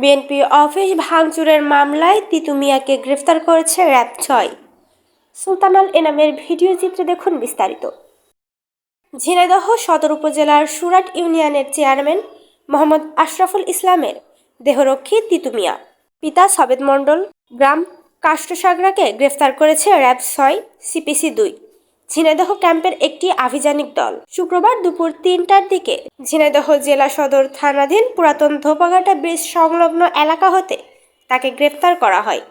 BNP office ভাঙচুরের মামলায় তিতু মিয়াকে গ্রেফতার করেছে র্যাব ছয়। সুলতানাল এনামের ভিডিও চিত্রে দেখুন বিস্তারিত। ঝিনাইদহ সদর উপজেলার সুরাট ইউনিয়নের চেয়ারম্যান মোহাম্মদ আশরাফুল ইসলামের দেহরক্ষী তিতু মিয়া। পিতা সবেদ মণ্ডল, গ্রাম কাষ্টসাগরাকে গ্রেফতার করেছে র্যাব ছয়, সিপিসি দুই। ঝিনাইদহ ক্যাম্পের একটি আভিযানিক দল। শুক্রবার দুপুর তিনটার দিকে ঝিনাইদহ জেলা সদর থানাধীন পুরাতন ধোপাঘাটা ব্রিজ সংলগ্ন এলাকা হতে তাকে গ্রেফতার করা হয়।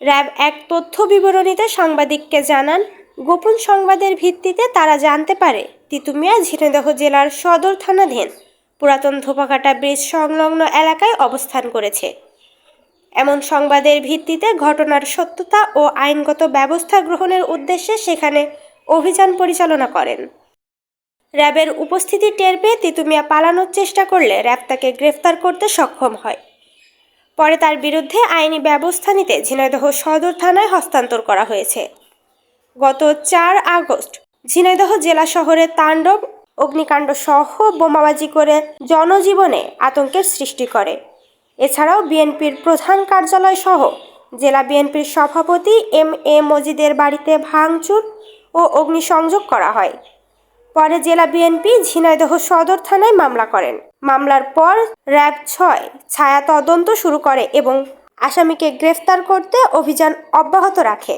র্যাব এক তথ্য বিবরণীতে সাংবাদিককে জানান, গোপন সংবাদের ভিত্তিতে তারা জানতে পারে তিতুমিয়া ঝিনাইদহ জেলার সদর থানাধীন পুরাতন ধোপাঘাটা ব্রিজ সংলগ্ন এলাকায় অবস্থান করেছে। এমন সংবাদের ভিত্তিতে ঘটনার সত্যতা ও আইনগত ব্যবস্থা গ্রহণের উদ্দেশ্যে সেখানে অভিযান পরিচালনা করেন। র্যাবের উপস্থিতি টের পেয়ে তিতুমিয়া পালানোর চেষ্টা করলে র্যাব তাকে গ্রেফতার করতে সক্ষম হয়। পরে তার বিরুদ্ধে আইনি ব্যবস্থা নিতে ঝিনাইদহ সদর থানায় হস্তান্তর করা হয়েছে। গত চার আগস্ট ঝিনাইদহ জেলা শহরে তাণ্ডব, অগ্নিকাণ্ড সহ বোমাবাজি করে জনজীবনে আতঙ্কের সৃষ্টি করে। এছাড়াও বিএনপির প্রধান কার্যালয় সহ জেলা বিএনপির সভাপতি এম এ মজিদের বাড়িতে ভাঙচুর ও অগ্নিসংযোগ করা হয়। পরে জেলা বিএনপি ঝিনাইদহ সদর থানায় মামলা করেন। মামলার পর র্যাব ছয় ছায়া তদন্ত শুরু করে এবং আসামিকে গ্রেফতার করতে অভিযান অব্যাহত রাখে।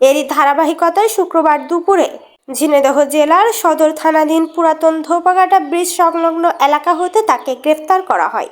এরই ধারাবাহিকতায় শুক্রবার দুপুরে ঝিনাইদহ জেলার সদর থানাধীন পুরাতন ধোপাঘাটা ব্রিজ সংলগ্ন এলাকা হতে তাকে গ্রেফতার করা হয়।